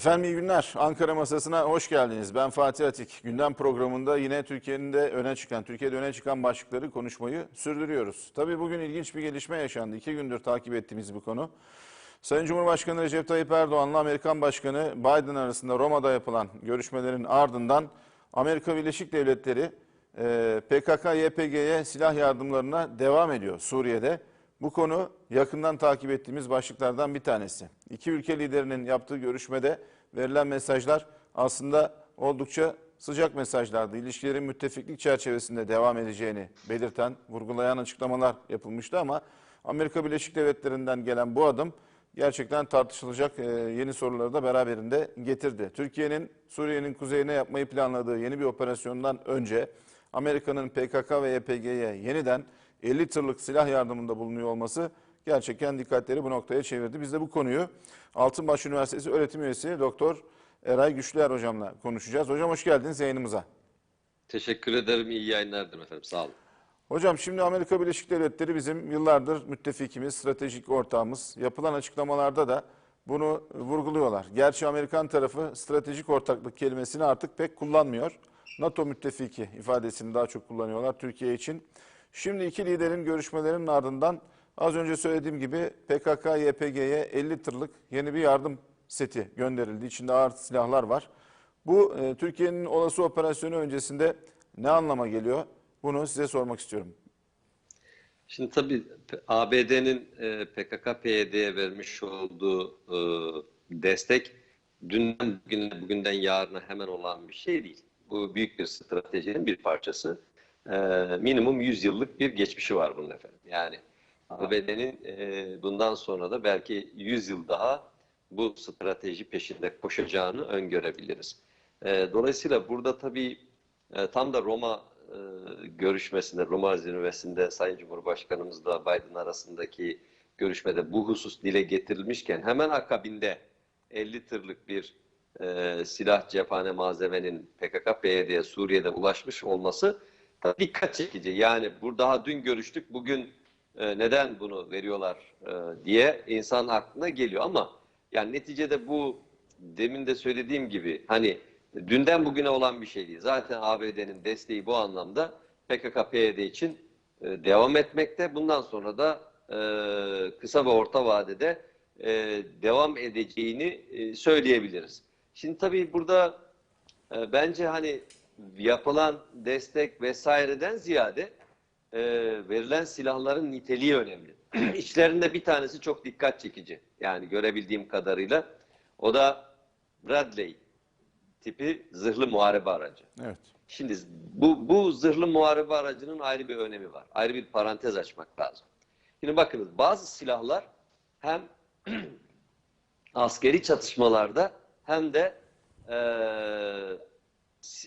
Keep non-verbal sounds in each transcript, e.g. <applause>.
Efendim iyi günler. Ankara masasına hoş geldiniz. Ben Fatih Atik. Gündem programında yine Türkiye'nin de öne çıkan, Türkiye'de öne çıkan başlıkları konuşmayı sürdürüyoruz. Tabii bugün ilginç bir gelişme yaşandı. İki gündür takip ettiğimiz bu konu. Sayın Cumhurbaşkanı Recep Tayyip Erdoğan'la Amerikan Başkanı Biden arasında Roma'da yapılan görüşmelerin ardından Amerika Birleşik Devletleri e, PKK-YPG'ye silah yardımlarına devam ediyor Suriye'de. Bu konu yakından takip ettiğimiz başlıklardan bir tanesi. İki ülke liderinin yaptığı görüşmede verilen mesajlar aslında oldukça sıcak mesajlardı. İlişkilerin müttefiklik çerçevesinde devam edeceğini belirten, vurgulayan açıklamalar yapılmıştı ama Amerika Birleşik Devletleri'nden gelen bu adım gerçekten tartışılacak e, yeni soruları da beraberinde getirdi. Türkiye'nin Suriye'nin kuzeyine yapmayı planladığı yeni bir operasyondan önce Amerika'nın PKK ve YPG'ye yeniden 50 tırlık silah yardımında bulunuyor olması gerçekten dikkatleri bu noktaya çevirdi. Biz de bu konuyu Altınbaş Üniversitesi öğretim üyesi Doktor Eray Güçlüer hocamla konuşacağız. Hocam hoş geldiniz yayınımıza. Teşekkür ederim. İyi yayınlardır efendim. Sağ olun. Hocam şimdi Amerika Birleşik Devletleri bizim yıllardır müttefikimiz, stratejik ortağımız. Yapılan açıklamalarda da bunu vurguluyorlar. Gerçi Amerikan tarafı stratejik ortaklık kelimesini artık pek kullanmıyor. NATO müttefiki ifadesini daha çok kullanıyorlar Türkiye için. Şimdi iki liderin görüşmelerinin ardından az önce söylediğim gibi PKK-YPG'ye 50 tırlık yeni bir yardım seti gönderildi. İçinde ağır silahlar var. Bu e, Türkiye'nin olası operasyonu öncesinde ne anlama geliyor? Bunu size sormak istiyorum. Şimdi tabii ABD'nin e, PKK-PYD'ye vermiş olduğu e, destek dünden bugüne, bugünden yarına hemen olan bir şey değil. Bu büyük bir stratejinin bir parçası. E, minimum 100 yıllık bir geçmişi var bunun efendim. Yani ABD'nin e, bundan sonra da belki 100 yıl daha bu strateji peşinde koşacağını öngörebiliriz. E, dolayısıyla burada tabii e, tam da Roma e, görüşmesinde, Roma zirvesinde Sayın Cumhurbaşkanımızla Biden arasındaki görüşmede bu husus dile getirilmişken hemen akabinde 50 tırlık bir e, silah cephane malzemenin PKK-PYD'ye Suriye'de ulaşmış olması dikkat çekici. Yani bu daha dün görüştük, bugün e, neden bunu veriyorlar e, diye insan aklına geliyor ama yani neticede bu demin de söylediğim gibi hani dünden bugüne olan bir şey değil. Zaten ABD'nin desteği bu anlamda PKK-PYD için e, devam etmekte. Bundan sonra da e, kısa ve orta vadede e, devam edeceğini e, söyleyebiliriz. Şimdi tabii burada e, bence hani yapılan destek vesaireden ziyade e, verilen silahların niteliği önemli. <clears throat> İçlerinde bir tanesi çok dikkat çekici. Yani görebildiğim kadarıyla o da Bradley tipi zırhlı muharebe aracı. Evet. Şimdi bu, bu zırhlı muharebe aracının ayrı bir önemi var. Ayrı bir parantez açmak lazım. Şimdi bakınız bazı silahlar hem <clears throat> askeri çatışmalarda hem de e,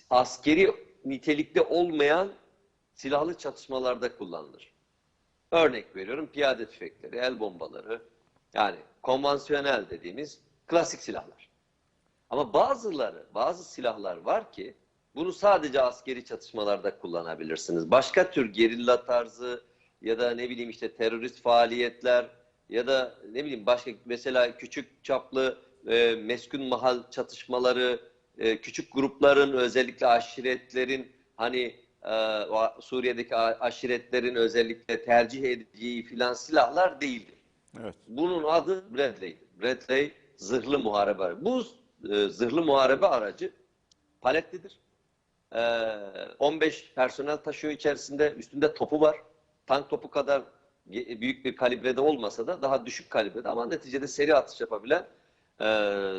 askeri nitelikte olmayan silahlı çatışmalarda kullanılır. Örnek veriyorum piyade tüfekleri, el bombaları yani konvansiyonel dediğimiz klasik silahlar. Ama bazıları, bazı silahlar var ki bunu sadece askeri çatışmalarda kullanabilirsiniz. Başka tür gerilla tarzı ya da ne bileyim işte terörist faaliyetler ya da ne bileyim başka mesela küçük çaplı e, meskun mahal çatışmaları, e, küçük grupların özellikle aşiretlerin hani e, Suriye'deki aşiretlerin özellikle tercih edeceği filan silahlar değildir. Evet. Bunun adı Bradley. Bradley zırhlı muharebe. Bu e, zırhlı muharebe aracı paletlidir. E, 15 personel taşıyor içerisinde. Üstünde topu var. Tank topu kadar büyük bir kalibrede olmasa da daha düşük kalibrede ama neticede seri atış yapabilen e,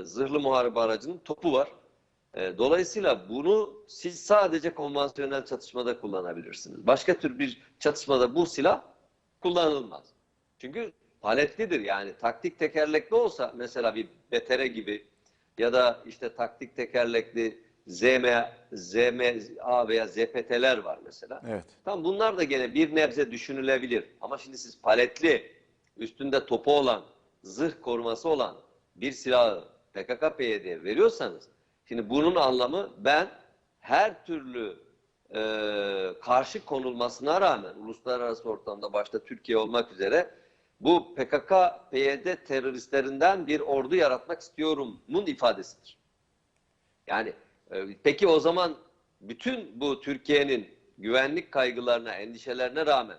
zırhlı muharebe aracının topu var. E, dolayısıyla bunu siz sadece konvansiyonel çatışmada kullanabilirsiniz. Başka tür bir çatışmada bu silah kullanılmaz. Çünkü paletlidir yani taktik tekerlekli olsa mesela bir BTR gibi ya da işte taktik tekerlekli ZM, ZMA veya ZPT'ler var mesela. Evet. Tam bunlar da gene bir nebze düşünülebilir. Ama şimdi siz paletli, üstünde topu olan, zırh koruması olan bir silahı PKK-PYD'ye veriyorsanız, şimdi bunun anlamı ben her türlü e, karşı konulmasına rağmen uluslararası ortamda başta Türkiye olmak üzere Bu PKK-PYD teröristlerinden bir ordu yaratmak istiyorumun ifadesidir. Yani e, peki o zaman bütün bu Türkiye'nin güvenlik kaygılarına, endişelerine rağmen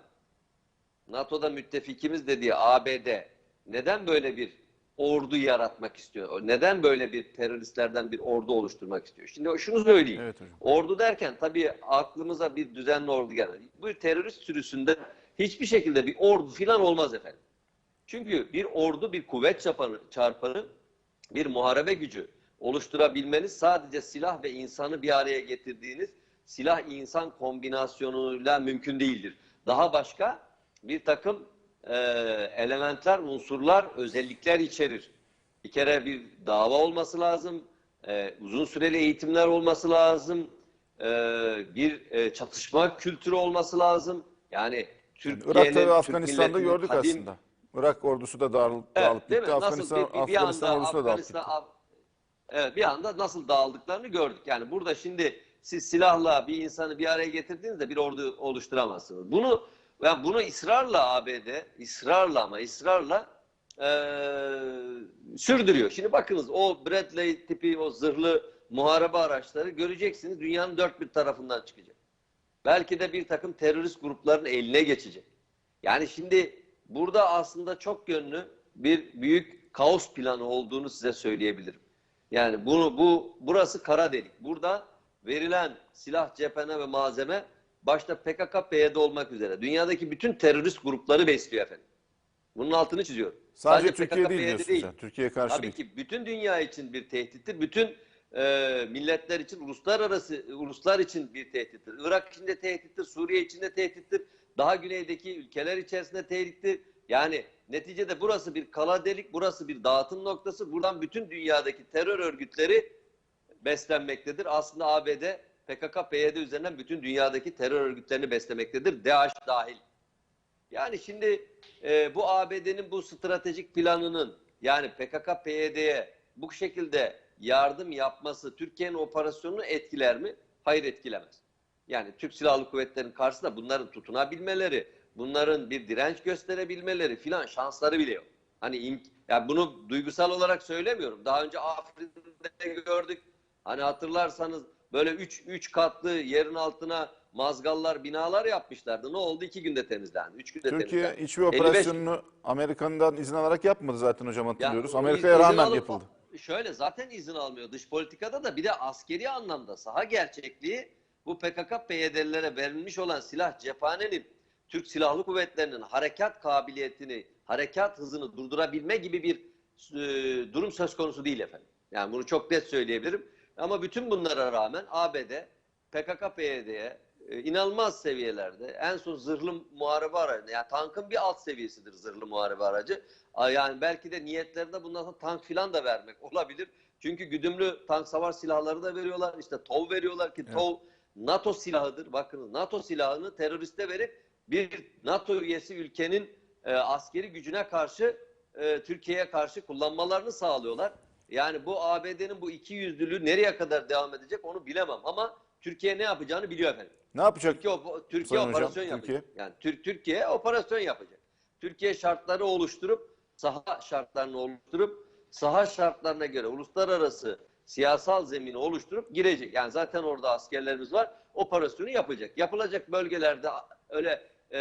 NATO'da müttefikimiz dediği ABD neden böyle bir ordu yaratmak istiyor? Neden böyle bir teröristlerden bir ordu oluşturmak istiyor? Şimdi şunu söyleyeyim. Evet hocam. Ordu derken tabii aklımıza bir düzenli ordu gelir. Bu terörist sürüsünde hiçbir şekilde bir ordu filan olmaz efendim. Çünkü bir ordu bir kuvvet çarpanı, çarpanı bir muharebe gücü oluşturabilmeniz sadece silah ve insanı bir araya getirdiğiniz silah insan kombinasyonuyla mümkün değildir. Daha başka bir takım e, elementler, unsurlar, özellikler içerir. Bir kere bir dava olması lazım, e, uzun süreli eğitimler olması lazım, e, bir e, çatışma kültürü olması lazım. Yani Türkiye'nin, Irak'ta ve Afganistan'da gördük kadim- aslında. Irak ordusu da dağılıp, Evet, dağılıp gitti. Afganistan, bir, bir, Afganistan anda ordusu da dağılıp gitti. Af- evet, bir anda nasıl dağıldıklarını gördük. Yani burada şimdi siz silahla bir insanı bir araya getirdiğinizde bir ordu oluşturamazsınız. Bunu yani bunu ısrarla ABD, ısrarla ama ısrarla eee, sürdürüyor. Şimdi bakınız o Bradley tipi o zırhlı muharebe araçları göreceksiniz dünyanın dört bir tarafından çıkacak. Belki de bir takım terörist grupların eline geçecek. Yani şimdi burada aslında çok yönlü bir büyük kaos planı olduğunu size söyleyebilirim. Yani bunu bu burası kara delik. Burada verilen silah, cephane ve malzeme başta PKK, PYD olmak üzere dünyadaki bütün terörist grupları besliyor efendim. Bunun altını çiziyorum. Sadece, PKK, Türkiye değil PYD diyorsunuz. yani. Türkiye'ye karşı Tabii değil. ki bütün dünya için bir tehdittir. Bütün e, milletler için, uluslararası uluslar için bir tehdittir. Irak için de tehdittir, Suriye için de tehdittir. Daha güneydeki ülkeler içerisinde tehdittir. Yani neticede burası bir kala delik, burası bir dağıtım noktası. Buradan bütün dünyadaki terör örgütleri beslenmektedir. Aslında ABD PKK, PYD üzerinden bütün dünyadaki terör örgütlerini beslemektedir. DAEŞ dahil. Yani şimdi e, bu ABD'nin bu stratejik planının yani PKK, PYD'ye bu şekilde yardım yapması Türkiye'nin operasyonunu etkiler mi? Hayır etkilemez. Yani Türk Silahlı Kuvvetleri'nin karşısında bunların tutunabilmeleri, bunların bir direnç gösterebilmeleri filan şansları bile yok. Hani ya bunu duygusal olarak söylemiyorum. Daha önce Afrin'de gördük. Hani hatırlarsanız böyle üç, üç katlı yerin altına mazgallar, binalar yapmışlardı. Ne oldu? İki günde temizlendi. Üç günde Türkiye temizlendi. hiçbir 55 operasyonunu Amerika'dan izin alarak yapmadı zaten hocam hatırlıyoruz. Ya, Amerika'ya rağmen alıp- yapıldı. Şöyle zaten izin almıyor. Dış politikada da bir de askeri anlamda saha gerçekliği bu PKK PYD'lilere verilmiş olan silah cephanenin Türk Silahlı Kuvvetleri'nin harekat kabiliyetini, harekat hızını durdurabilme gibi bir e, durum söz konusu değil efendim. Yani bunu çok net söyleyebilirim. Ama bütün bunlara rağmen ABD PKK PYD'ye e, inanılmaz seviyelerde en son zırhlı muharebe aracı yani tankın bir alt seviyesidir zırhlı muharebe aracı. Yani belki de niyetlerinde bundan sonra tank filan da vermek <laughs> olabilir. Çünkü güdümlü tank savar silahları da veriyorlar. İşte TOW veriyorlar ki TOW NATO silahıdır. Bakın NATO silahını teröriste verip bir NATO üyesi ülkenin e, askeri gücüne karşı e, Türkiye'ye karşı kullanmalarını sağlıyorlar. Yani bu ABD'nin bu iki yüzlülüğü nereye kadar devam edecek onu bilemem ama Türkiye ne yapacağını biliyor efendim. Ne yapacak? Türkiye, op- Türkiye Sayın hocam, operasyon yapacak. Türkiye? Yani Tür- Türkiye operasyon yapacak. Türkiye şartları oluşturup saha şartlarını oluşturup saha şartlarına göre uluslararası siyasal zemini oluşturup girecek. Yani zaten orada askerlerimiz var. Operasyonu yapacak. Yapılacak bölgelerde öyle e,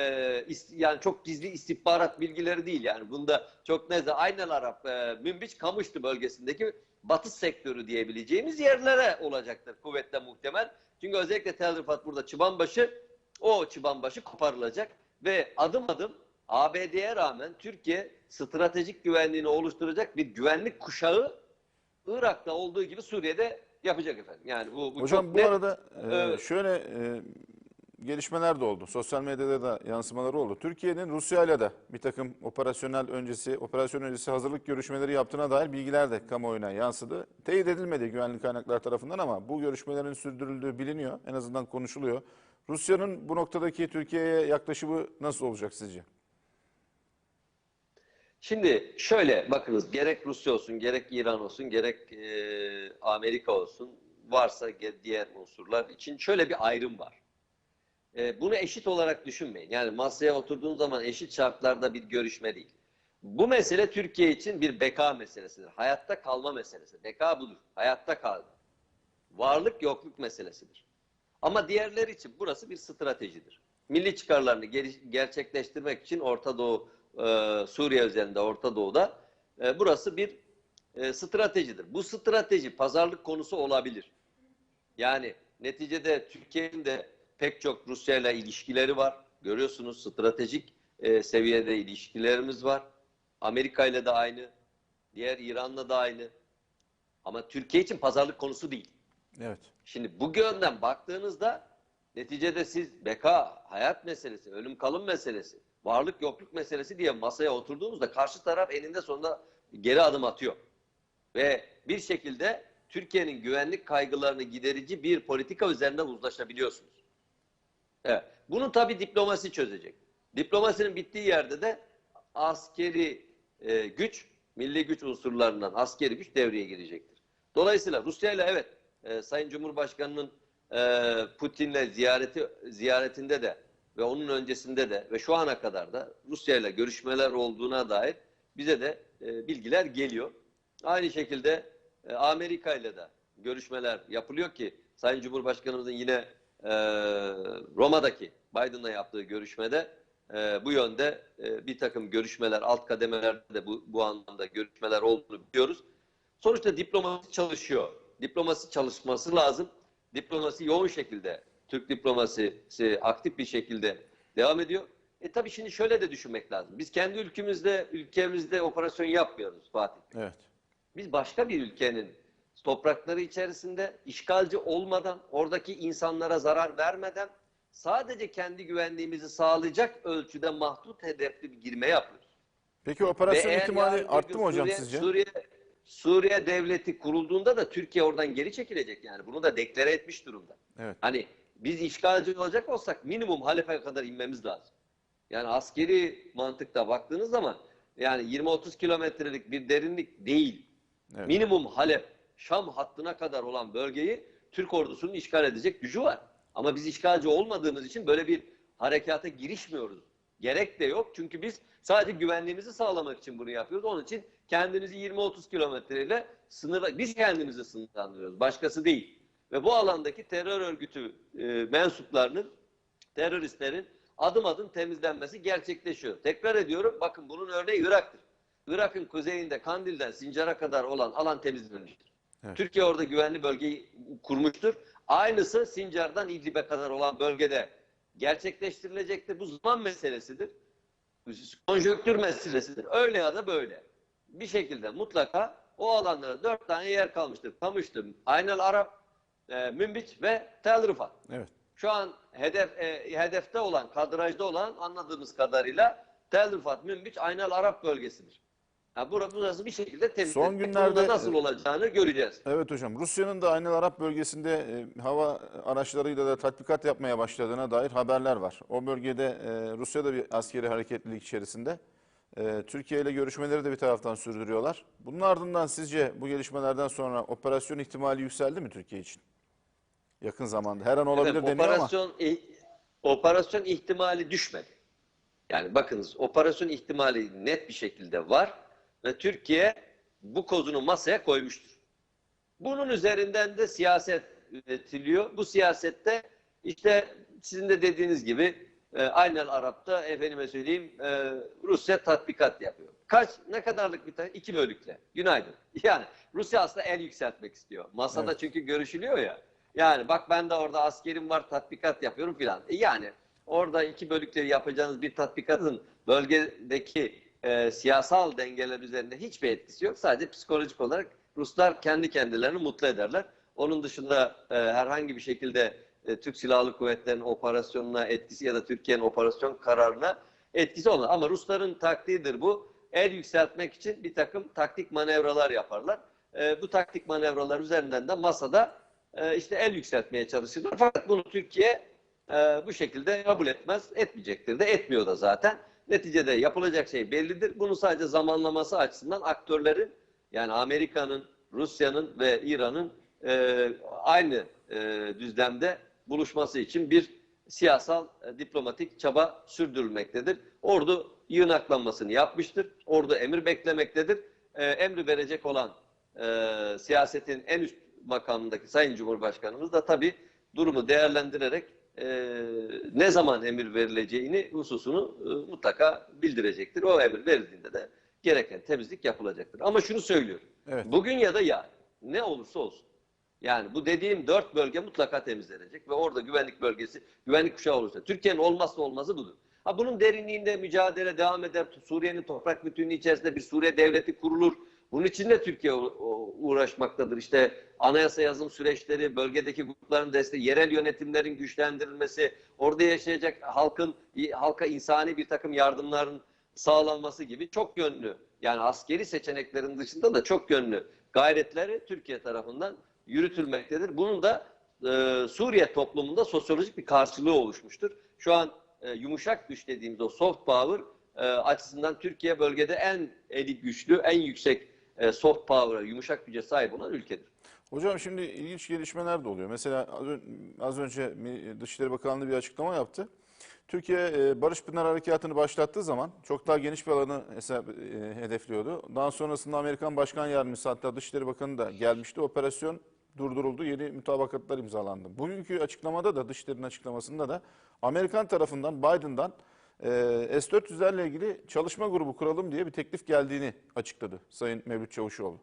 yani çok gizli istihbarat bilgileri değil yani. Bunda çok neyse Aynel Arap, e, Münbiç, Kamışlı bölgesindeki batı sektörü diyebileceğimiz yerlere olacaktır kuvvetle muhtemel. Çünkü özellikle Tel Rifat burada çıbanbaşı o çıbanbaşı koparılacak ve adım adım ABD'ye rağmen Türkiye stratejik güvenliğini oluşturacak bir güvenlik kuşağı Irak'ta olduğu gibi Suriye'de yapacak efendim. Yani bu, bu Hocam çok bu net. arada e, şöyle e, gelişmeler de oldu. Sosyal medyada da yansımaları oldu. Türkiye'nin Rusya ile de bir takım operasyonel öncesi, operasyon öncesi hazırlık görüşmeleri yaptığına dair bilgiler de kamuoyuna yansıdı. Teyit edilmedi güvenlik kaynaklar tarafından ama bu görüşmelerin sürdürüldüğü biliniyor. En azından konuşuluyor. Rusya'nın bu noktadaki Türkiye'ye yaklaşımı nasıl olacak sizce? Şimdi şöyle bakınız gerek Rusya olsun, gerek İran olsun, gerek e, Amerika olsun varsa diğer unsurlar için şöyle bir ayrım var. E, bunu eşit olarak düşünmeyin. Yani masaya oturduğun zaman eşit şartlarda bir görüşme değil. Bu mesele Türkiye için bir beka meselesidir. Hayatta kalma meselesi. Beka budur. Hayatta kal. Varlık yokluk meselesidir. Ama diğerleri için burası bir stratejidir. Milli çıkarlarını gerçekleştirmek için Orta Doğu, e, Suriye üzerinde Orta Doğu'da e, burası bir e, stratejidir. Bu strateji pazarlık konusu olabilir. Yani neticede Türkiye'nin de pek çok Rusya ile ilişkileri var. Görüyorsunuz stratejik e, seviyede ilişkilerimiz var. Amerika ile de aynı. Diğer İran'la da aynı. Ama Türkiye için pazarlık konusu değil. Evet. Şimdi bu yönden baktığınızda neticede siz beka, hayat meselesi, ölüm kalım meselesi, varlık yokluk meselesi diye masaya oturduğunuzda karşı taraf eninde sonunda geri adım atıyor. Ve bir şekilde Türkiye'nin güvenlik kaygılarını giderici bir politika üzerinden uzlaşabiliyorsunuz. Evet. Bunu tabii diplomasi çözecek. Diplomasinin bittiği yerde de askeri e, güç, milli güç unsurlarından askeri güç devreye girecektir. Dolayısıyla Rusya ile evet e, Sayın Cumhurbaşkanı'nın e, Putin'le ziyareti ziyaretinde de ve onun öncesinde de ve şu ana kadar da Rusya ile görüşmeler olduğuna dair bize de e, bilgiler geliyor. Aynı şekilde e, Amerika ile de görüşmeler yapılıyor ki Sayın Cumhurbaşkanımızın yine e, Roma'daki Biden'la yaptığı görüşmede e, bu yönde e, bir takım görüşmeler, alt kademelerde de bu, bu anlamda görüşmeler olduğunu biliyoruz. Sonuçta diplomasi çalışıyor. Diplomasi çalışması lazım. Diplomasi yoğun şekilde, Türk diplomasisi aktif bir şekilde devam ediyor. E tabii şimdi şöyle de düşünmek lazım. Biz kendi ülkemizde, ülkemizde operasyon yapmıyoruz Fatih. Evet. Biz başka bir ülkenin toprakları içerisinde işgalci olmadan, oradaki insanlara zarar vermeden sadece kendi güvenliğimizi sağlayacak ölçüde mahdut hedefli bir girme yapıyoruz. Peki operasyon Ve ihtimali arttı mı hocam Suriye, sizce? Suriye, Suriye devleti kurulduğunda da Türkiye oradan geri çekilecek yani. Bunu da deklare etmiş durumda. Evet. Hani biz işgalci olacak olsak minimum Halep'e kadar inmemiz lazım. Yani askeri mantıkta baktığınız zaman yani 20-30 kilometrelik bir derinlik değil. Evet. Minimum Halep, Şam hattına kadar olan bölgeyi Türk ordusunun işgal edecek gücü var. Ama biz işgalci olmadığımız için böyle bir harekata girişmiyoruz. Gerek de yok çünkü biz sadece güvenliğimizi sağlamak için bunu yapıyoruz. Onun için kendimizi 20-30 kilometreyle sınırla, biz kendimizi sınırlandırıyoruz. Başkası değil. Ve bu alandaki terör örgütü e, mensuplarının, teröristlerin adım adım temizlenmesi gerçekleşiyor. Tekrar ediyorum bakın bunun örneği Irak'tır. Irak'ın kuzeyinde Kandil'den Sincar'a kadar olan alan temizlenmiştir. Evet. Türkiye orada güvenli bölgeyi kurmuştur. Aynısı Sincar'dan İdlib'e kadar olan bölgede gerçekleştirilecektir. Bu zaman meselesidir. Konjöktür meselesidir. Öyle ya da böyle. Bir şekilde mutlaka o alanlara dört tane yer kalmıştır. Kamıştı, Aynel Arap, e, Münbiç ve Tel Rifat. Evet. Şu an hedef e, hedefte olan, kadrajda olan anladığımız kadarıyla Tel Rifat, Münbiç, Aynel Arap bölgesidir. Ha, burası, burası bir şekilde temizlenecek. Son günlerde- nasıl olacağını göreceğiz. Evet hocam. Rusya'nın da aynı Arap bölgesinde e, hava araçlarıyla da tatbikat yapmaya başladığına dair haberler var. O bölgede e, Rusya da bir askeri hareketlilik içerisinde. E, Türkiye ile görüşmeleri de bir taraftan sürdürüyorlar. Bunun ardından sizce bu gelişmelerden sonra operasyon ihtimali yükseldi mi Türkiye için? Yakın zamanda. Her an olabilir Efendim, deniyor ama. operasyon, i- operasyon ihtimali düşmedi. Yani bakınız operasyon ihtimali net bir şekilde var ve Türkiye bu kozunu masaya koymuştur. Bunun üzerinden de siyaset üretiliyor. Bu siyasette işte sizin de dediğiniz gibi e, aynen Arap'ta efendime söyleyeyim e, Rusya tatbikat yapıyor. Kaç, ne kadarlık bir tane? İki bölükle. Günaydın. <laughs> Yani Rusya aslında el yükseltmek istiyor. Masada Evet. çünkü görüşülüyor ya. Yani bak ben de orada askerim var tatbikat yapıyorum filan. E yani orada iki bölükleri yapacağınız bir tatbikatın bölgedeki e, siyasal dengeler üzerinde hiçbir etkisi yok. Sadece psikolojik olarak Ruslar kendi kendilerini mutlu ederler. Onun dışında e, herhangi bir şekilde e, Türk Silahlı Kuvvetleri'nin operasyonuna etkisi ya da Türkiye'nin operasyon kararına etkisi olmaz. Ama Rusların taktiğidir bu. El yükseltmek için bir takım taktik manevralar yaparlar. E, bu taktik manevralar üzerinden de masada e, işte el yükseltmeye çalışırlar. Fakat bunu Türkiye e, bu şekilde kabul etmez, etmeyecektir de etmiyor da zaten. Neticede yapılacak şey bellidir. Bunu sadece zamanlaması açısından aktörlerin yani Amerika'nın, Rusya'nın ve İran'ın e, aynı e, düzlemde buluşması için bir siyasal, e, diplomatik çaba sürdürülmektedir. Ordu yığınaklanmasını yapmıştır. Ordu emir beklemektedir. E, emri verecek olan e, siyasetin en üst makamındaki Sayın Cumhurbaşkanımız da tabii durumu değerlendirerek e, ne zaman emir verileceğini hususunu e, mutlaka bildirecektir. O emir verildiğinde de gereken temizlik yapılacaktır. Ama şunu söylüyorum. Evet. Bugün ya da yarın ne olursa olsun. Yani bu dediğim dört bölge mutlaka temizlenecek ve orada güvenlik bölgesi, güvenlik kuşağı olursa. Türkiye'nin olmazsa olmazı budur. Ha bunun derinliğinde mücadele devam eder. Suriye'nin toprak bütünlüğü içerisinde bir Suriye devleti kurulur. Bunun için de Türkiye uğraşmaktadır. İşte anayasa yazım süreçleri, bölgedeki grupların desteği, yerel yönetimlerin güçlendirilmesi, orada yaşayacak halkın halka insani bir takım yardımların sağlanması gibi çok yönlü yani askeri seçeneklerin dışında da çok yönlü gayretleri Türkiye tarafından yürütülmektedir. Bunun da e, Suriye toplumunda sosyolojik bir karşılığı oluşmuştur. Şu an e, yumuşak güç dediğimiz o soft power e, açısından Türkiye bölgede en eli güçlü, en yüksek e, soft power'a, yumuşak güce sahip olan ülkedir. Hocam şimdi ilginç gelişmeler de oluyor. Mesela az ön- az önce Dışişleri Bakanlığı bir açıklama yaptı. Türkiye e, Barış Pınar Harekatı'nı başlattığı zaman çok daha geniş bir alanı hesap, e, hedefliyordu. Daha sonrasında Amerikan Başkan Yardımcısı hatta Dışişleri Bakanı da gelmişti. Operasyon durduruldu. Yeni mutabakatlar imzalandı. Bugünkü açıklamada da Dışişleri'nin açıklamasında da Amerikan tarafından Biden'dan e, S-400'lerle ilgili çalışma grubu kuralım diye bir teklif geldiğini açıkladı Sayın Mevlüt Çavuşoğlu.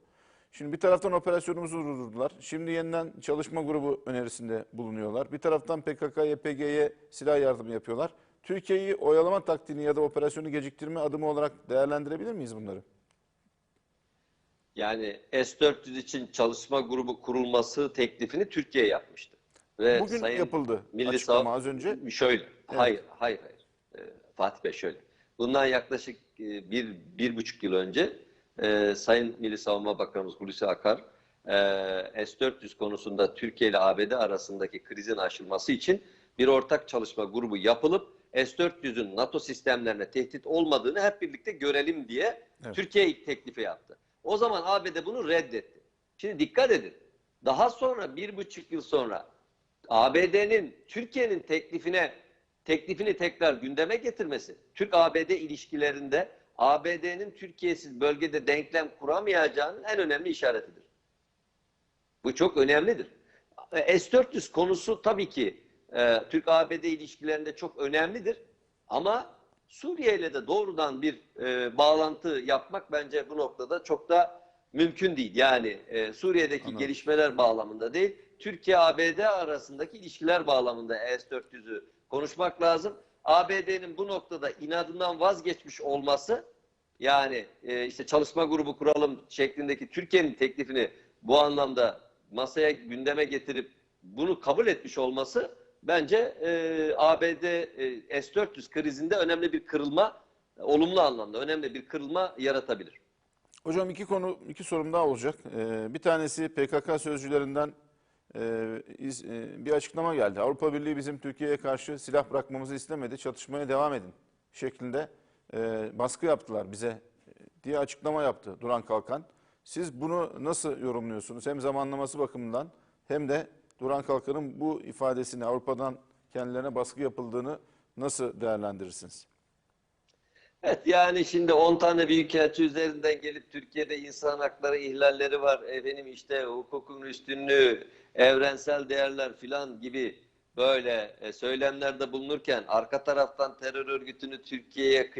Şimdi bir taraftan operasyonumuzu durdurdular. Şimdi yeniden çalışma grubu önerisinde bulunuyorlar. Bir taraftan PKK, YPG'ye silah yardımı yapıyorlar. Türkiye'yi oyalama taktiğini ya da operasyonu geciktirme adımı olarak değerlendirebilir miyiz bunları? Yani S-400 için çalışma grubu kurulması teklifini Türkiye yapmıştı. Ve Bugün Sayın yapıldı Milli açıklama az önce. Şöyle, hayır, hayır, hayır. Fatih Bey şöyle. Bundan yaklaşık e, bir, bir buçuk yıl önce e, Sayın Milli Savunma Bakanımız Hulusi Akar e, S-400 konusunda Türkiye ile ABD arasındaki krizin aşılması için bir ortak çalışma grubu yapılıp S-400'ün NATO sistemlerine tehdit olmadığını hep birlikte görelim diye Evet. Türkiye ilk teklifi yaptı. O zaman ABD bunu reddetti. Şimdi dikkat edin. Daha sonra bir buçuk yıl sonra ABD'nin Türkiye'nin teklifine teklifini tekrar gündeme getirmesi, Türk-ABD ilişkilerinde ABD'nin Türkiye'siz bölgede denklem kuramayacağının en önemli işaretidir. Bu çok önemlidir. E, S-400 konusu tabii ki e, Türk-ABD ilişkilerinde çok önemlidir. Ama Suriye ile de doğrudan bir e, bağlantı yapmak bence bu noktada çok da mümkün değil. Yani e, Suriye'deki Anladım. gelişmeler bağlamında değil, Türkiye-ABD arasındaki ilişkiler bağlamında S-400'ü konuşmak lazım. ABD'nin bu noktada inadından vazgeçmiş olması yani e, işte çalışma grubu kuralım şeklindeki Türkiye'nin teklifini bu anlamda masaya gündeme getirip bunu kabul etmiş olması bence e, ABD e, S-400 krizinde önemli bir kırılma, olumlu anlamda önemli bir kırılma yaratabilir. Hocam iki konu, iki sorum daha olacak. Ee, bir tanesi PKK sözcülerinden e, iz- e, bir açıklama geldi. Avrupa Birliği bizim Türkiye'ye karşı silah bırakmamızı istemedi, çatışmaya devam edin şeklinde e, baskı yaptılar bize e, diye açıklama yaptı Duran Kalkan. Siz bunu nasıl yorumluyorsunuz? Hem zamanlaması bakımından hem de Duran Kalkan'ın bu ifadesini Avrupa'dan kendilerine baskı yapıldığını nasıl değerlendirirsiniz? Evet yani şimdi 10 tane büyükelçi üzerinden gelip Türkiye'de insan hakları ihlalleri var. Efendim işte hukukun üstünlüğü, evrensel değerler filan gibi böyle e, söylemlerde bulunurken arka taraftan terör örgütünü Türkiye'ye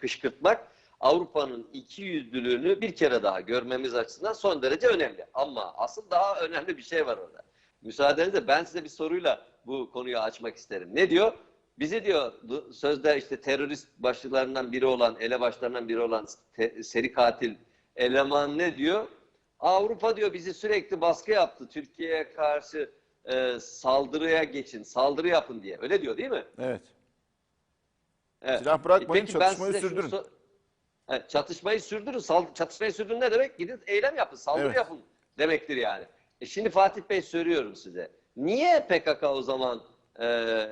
kışkırtmak Avrupa'nın iki yüzlülüğünü bir kere daha görmemiz açısından son derece önemli. Ama asıl daha önemli bir şey var orada. Müsaadenizle ben size bir soruyla bu konuyu açmak isterim. Ne diyor? Bizi diyor sözde işte terörist başlarından biri olan, elebaşlarından biri olan te- seri katil eleman ne diyor? Avrupa diyor bizi sürekli baskı yaptı. Türkiye'ye karşı e, saldırıya geçin, saldırı yapın diye. Öyle diyor değil mi? Evet. Evet. Silah bırakmayın, Peki ben çatışmayı sürdürün. Evet, çatışmayı sürdürün. Sal- çatışmayı sürdürün ne demek? Gidin eylem yapın, saldırı Evet. yapın demektir yani. E şimdi Fatih Bey soruyorum size. Niye PKK o zaman e,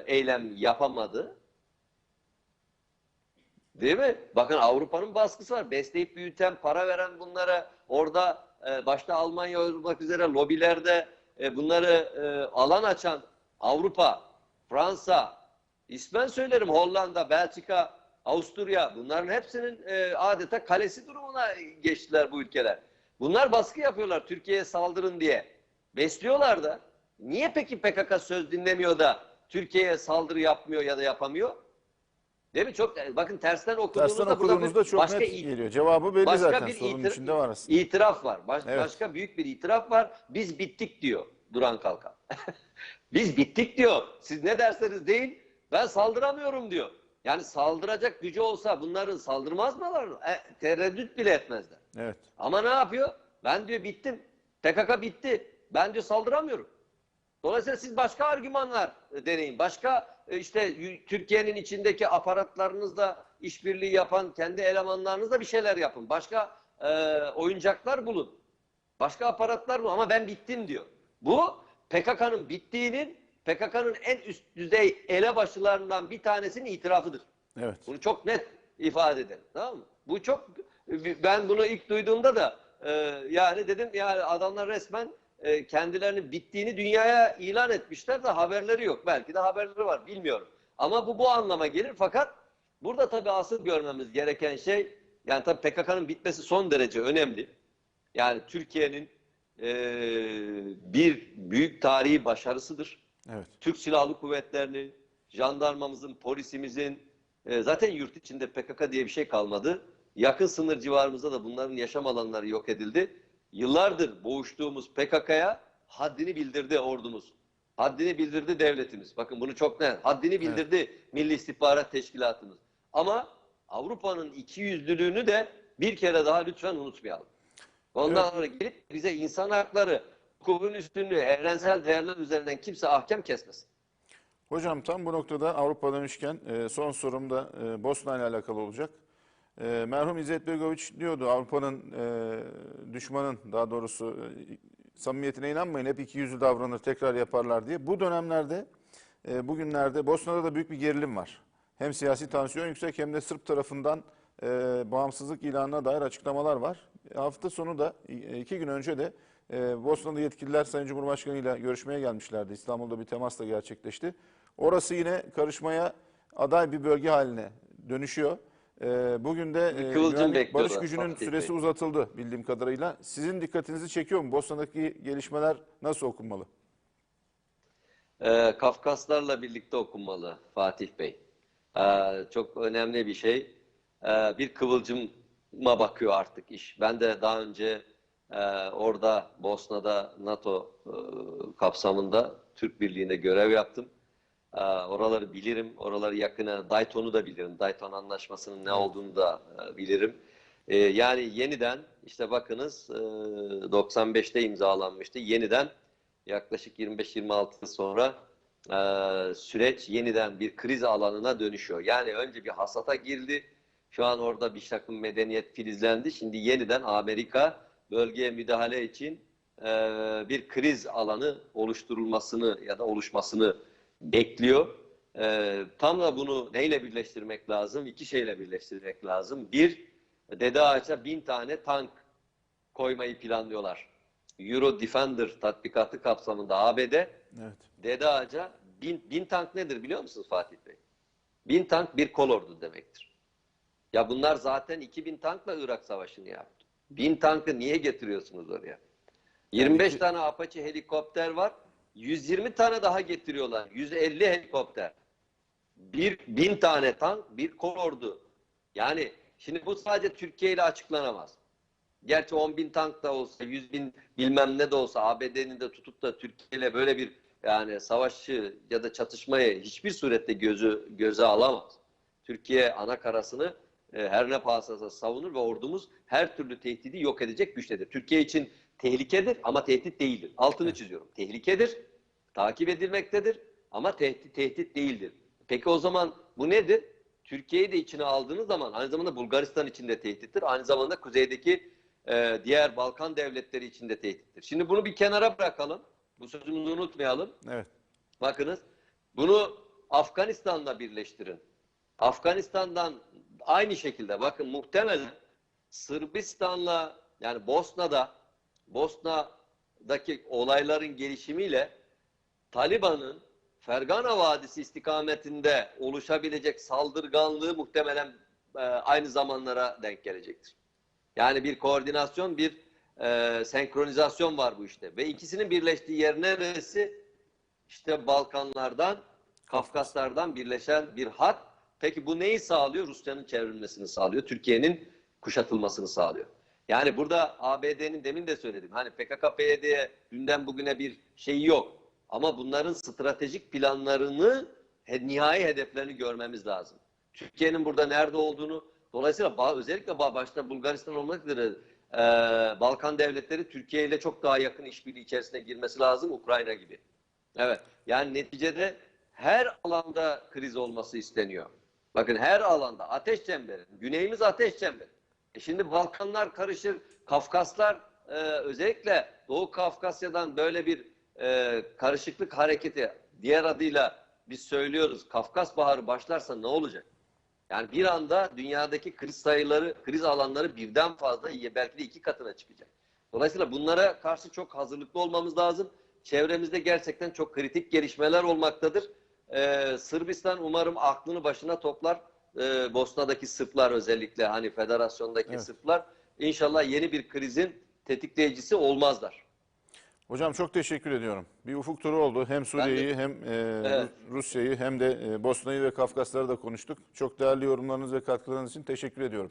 eylem yapamadı? Değil mi? Bakın Avrupa'nın baskısı var. Besleyip büyüten, para veren bunlara orada e, başta Almanya olmak üzere lobilerde e, bunları e, alan açan Avrupa, Fransa, İsmen söylerim Hollanda, Belçika, Avusturya bunların hepsinin e, adeta kalesi durumuna geçtiler bu ülkeler. Bunlar baskı yapıyorlar Türkiye'ye saldırın diye. Besliyorlar da. Niye peki PKK söz dinlemiyor da Türkiye'ye saldırı yapmıyor ya da yapamıyor? Değil mi? Çok bakın tersten okuduğunuzda Tersten burada okuduğunuzda çok başka net it- geliyor. Cevabı belli başka zaten. bir Sorunun itir- içinde var aslında. İtiraf var. Baş- Evet. Başka büyük bir itiraf var. Biz bittik diyor Duran Kalkan. <laughs> Biz bittik diyor. Siz ne derseniz deyin ben saldıramıyorum diyor. Yani saldıracak gücü olsa bunları saldırmaz mılar? E, tereddüt bile etmezler. Evet. Ama ne yapıyor? Ben diyor bittim. PKK bitti. Ben diyor saldıramıyorum. Dolayısıyla siz başka argümanlar e, deneyin. Başka e, işte Türkiye'nin içindeki aparatlarınızla işbirliği yapan kendi elemanlarınızla bir şeyler yapın. Başka e, oyuncaklar bulun. Başka aparatlar bulun ama ben bittim diyor. Bu PKK'nın bittiğinin PKK'nın en üst düzey elebaşılarından bir tanesinin itirafıdır. Evet. Bunu çok net ifade ederim. Tamam mı? Bu çok ben bunu ilk duyduğumda da e, yani dedim yani adamlar resmen e, kendilerinin bittiğini dünyaya ilan etmişler de haberleri yok. Belki de haberleri var bilmiyorum. Ama bu bu anlama gelir fakat burada tabii asıl görmemiz gereken şey yani tabii PKK'nın bitmesi son derece önemli. Yani Türkiye'nin e, bir büyük tarihi başarısıdır. Evet. Türk Silahlı Kuvvetleri'nin, jandarmamızın, polisimizin, e, zaten yurt içinde PKK diye bir şey kalmadı. Yakın sınır civarımızda da bunların yaşam alanları yok edildi. Yıllardır boğuştuğumuz PKK'ya haddini bildirdi ordumuz. Haddini bildirdi devletimiz. Bakın bunu çok net. Haddini bildirdi Milli İstihbarat Teşkilatımız. Ama Avrupa'nın iki yüzlülüğünü de bir kere daha lütfen unutmayalım. Ondan Evet. sonra gelip bize insan hakları, hukukun üstünlüğü, evrensel değerler üzerinden kimse ahkam kesmesin. Hocam tam bu noktada Avrupa demişken e, son sorum da e, Bosna ile alakalı olacak. E, merhum İzzet Begoviç diyordu Avrupa'nın e, düşmanın daha doğrusu e, samimiyetine inanmayın hep iki yüzlü davranır tekrar yaparlar diye. Bu dönemlerde e, bugünlerde Bosna'da da büyük bir gerilim var. Hem siyasi tansiyon yüksek hem de Sırp tarafından e, bağımsızlık ilanına dair açıklamalar var. E, hafta sonu da iki gün önce de e, Bosnalı yetkililer Sayın Cumhurbaşkanı ile görüşmeye gelmişlerdi. İstanbul'da bir temas da gerçekleşti. Orası yine karışmaya aday bir bölge haline dönüşüyor. E, bugün de e, güvenlik barış gücünün Fatih süresi Bey. uzatıldı bildiğim kadarıyla. Sizin dikkatinizi çekiyor mu? Bosna'daki gelişmeler nasıl okunmalı? Ee, Kafkaslarla birlikte okunmalı Fatih Bey. Ee, çok önemli bir şey. Ee, bir kıvılcıma bakıyor artık iş. Ben de daha önce e, orada Bosna'da NATO e, kapsamında Türk Birliği'nde görev yaptım. Ee, oraları bilirim, oraları yakına, Dayton'u da bilirim. Dayton Anlaşması'nın ne olduğunu da e, bilirim. Ee, yani yeniden, işte bakınız e, 95'te imzalanmıştı. Yeniden yaklaşık 25-26 yıl sonra e, süreç yeniden bir kriz alanına dönüşüyor. Yani önce bir hasata girdi. Şu an orada bir takım medeniyet filizlendi. Şimdi yeniden Amerika bölgeye müdahale için e, bir kriz alanı oluşturulmasını ya da oluşmasını bekliyor. E, tam da bunu neyle birleştirmek lazım? İki şeyle birleştirmek lazım. Bir, Dede Ağaç'a bin tane tank koymayı planlıyorlar. Euro Defender tatbikatı kapsamında ABD Evet. Dede Ağaç'a bin, bin tank nedir biliyor musunuz Fatih Bey? Bin tank bir kolordu demektir. Ya bunlar zaten 2000 tankla Irak Savaşı'nı yaptı. Bin tankı niye getiriyorsunuz oraya? 25 iki- tane Apache helikopter var. 120 tane daha getiriyorlar. 150 helikopter. Bir bin tane tank, bir kolordu. Yani şimdi bu sadece Türkiye ile açıklanamaz. Gerçi 10 bin tank da olsa, 100 bin bilmem ne de olsa ABD'nin de tutup da Türkiye ile böyle bir yani savaşı ya da çatışmayı hiçbir surette gözü göze alamaz. Türkiye ana karasını e, her ne pahasına savunur ve ordumuz her türlü tehdidi yok edecek güçtedir. Türkiye için tehlikedir ama tehdit değildir. Altını çiziyorum. Tehlikedir, takip edilmektedir ama tehdit, tehdit değildir. Peki o zaman bu nedir? Türkiye'yi de içine aldığınız zaman aynı zamanda Bulgaristan için de tehdittir. Aynı zamanda kuzeydeki e, diğer Balkan devletleri için de tehdittir. Şimdi bunu bir kenara bırakalım. Bu sözümüzü unutmayalım. Evet. Bakınız bunu Afganistan'la birleştirin. Afganistan'dan aynı şekilde bakın muhtemelen Sırbistan'la yani Bosna'da Bosna'daki olayların gelişimiyle Taliban'ın Fergana Vadisi istikametinde oluşabilecek saldırganlığı muhtemelen e, aynı zamanlara denk gelecektir. Yani bir koordinasyon, bir e, senkronizasyon var bu işte. Ve ikisinin birleştiği yer neresi? İşte Balkanlardan, Kafkaslardan birleşen bir hat. Peki bu neyi sağlıyor? Rusya'nın çevrilmesini sağlıyor. Türkiye'nin kuşatılmasını sağlıyor. Yani burada ABD'nin demin de söyledim. Hani PKK-PYD'ye dünden bugüne bir şeyi yok. Ama bunların stratejik planlarını, nihai hedeflerini görmemiz lazım. Türkiye'nin burada nerede olduğunu, dolayısıyla özellikle ba- başta Bulgaristan olmak üzere e, Balkan devletleri Türkiye ile çok daha yakın işbirliği içerisine girmesi lazım, Ukrayna gibi. Evet, yani neticede her alanda kriz olması isteniyor. Bakın her alanda ateş çemberi, güneyimiz ateş çemberi. E şimdi Balkanlar karışır, Kafkaslar e, özellikle Doğu Kafkasya'dan böyle bir e, karışıklık hareketi diğer adıyla biz söylüyoruz Kafkas Baharı başlarsa ne olacak? Yani bir anda dünyadaki kriz sayıları, kriz alanları birden fazla belki de iki katına çıkacak. Dolayısıyla bunlara karşı çok hazırlıklı olmamız lazım. Çevremizde gerçekten çok kritik gelişmeler olmaktadır. Ee, Sırbistan umarım aklını başına toplar. Ee, Bosna'daki Sırplar özellikle hani federasyondaki Evet. Sırplar inşallah yeni bir krizin tetikleyicisi olmazlar. Hocam çok teşekkür ediyorum. Bir ufuk turu oldu. Hem Suriye'yi hem e, Evet. Rusya'yı hem de e, Bosna'yı ve Kafkasları da konuştuk. Çok değerli yorumlarınız ve katkılarınız için teşekkür ediyorum.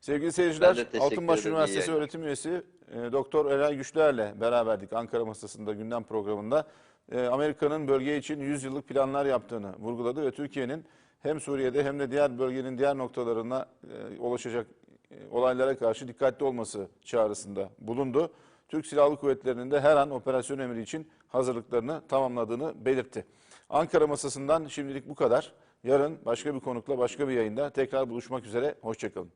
Sevgili seyirciler, Altınbaş ederim. Üniversitesi öğretim üyesi e, Doktor Eray Güçler'le beraberdik Ankara masasında gündem programında. E, Amerika'nın bölge için 100 yıllık planlar yaptığını vurguladı ve Türkiye'nin hem Suriye'de hem de diğer bölgenin diğer noktalarına e, ulaşacak e, olaylara karşı dikkatli olması çağrısında bulundu. Türk Silahlı Kuvvetleri'nin de her an operasyon emri için hazırlıklarını tamamladığını belirtti. Ankara masasından şimdilik bu kadar. Yarın başka bir konukla başka bir yayında tekrar buluşmak üzere. Hoşçakalın.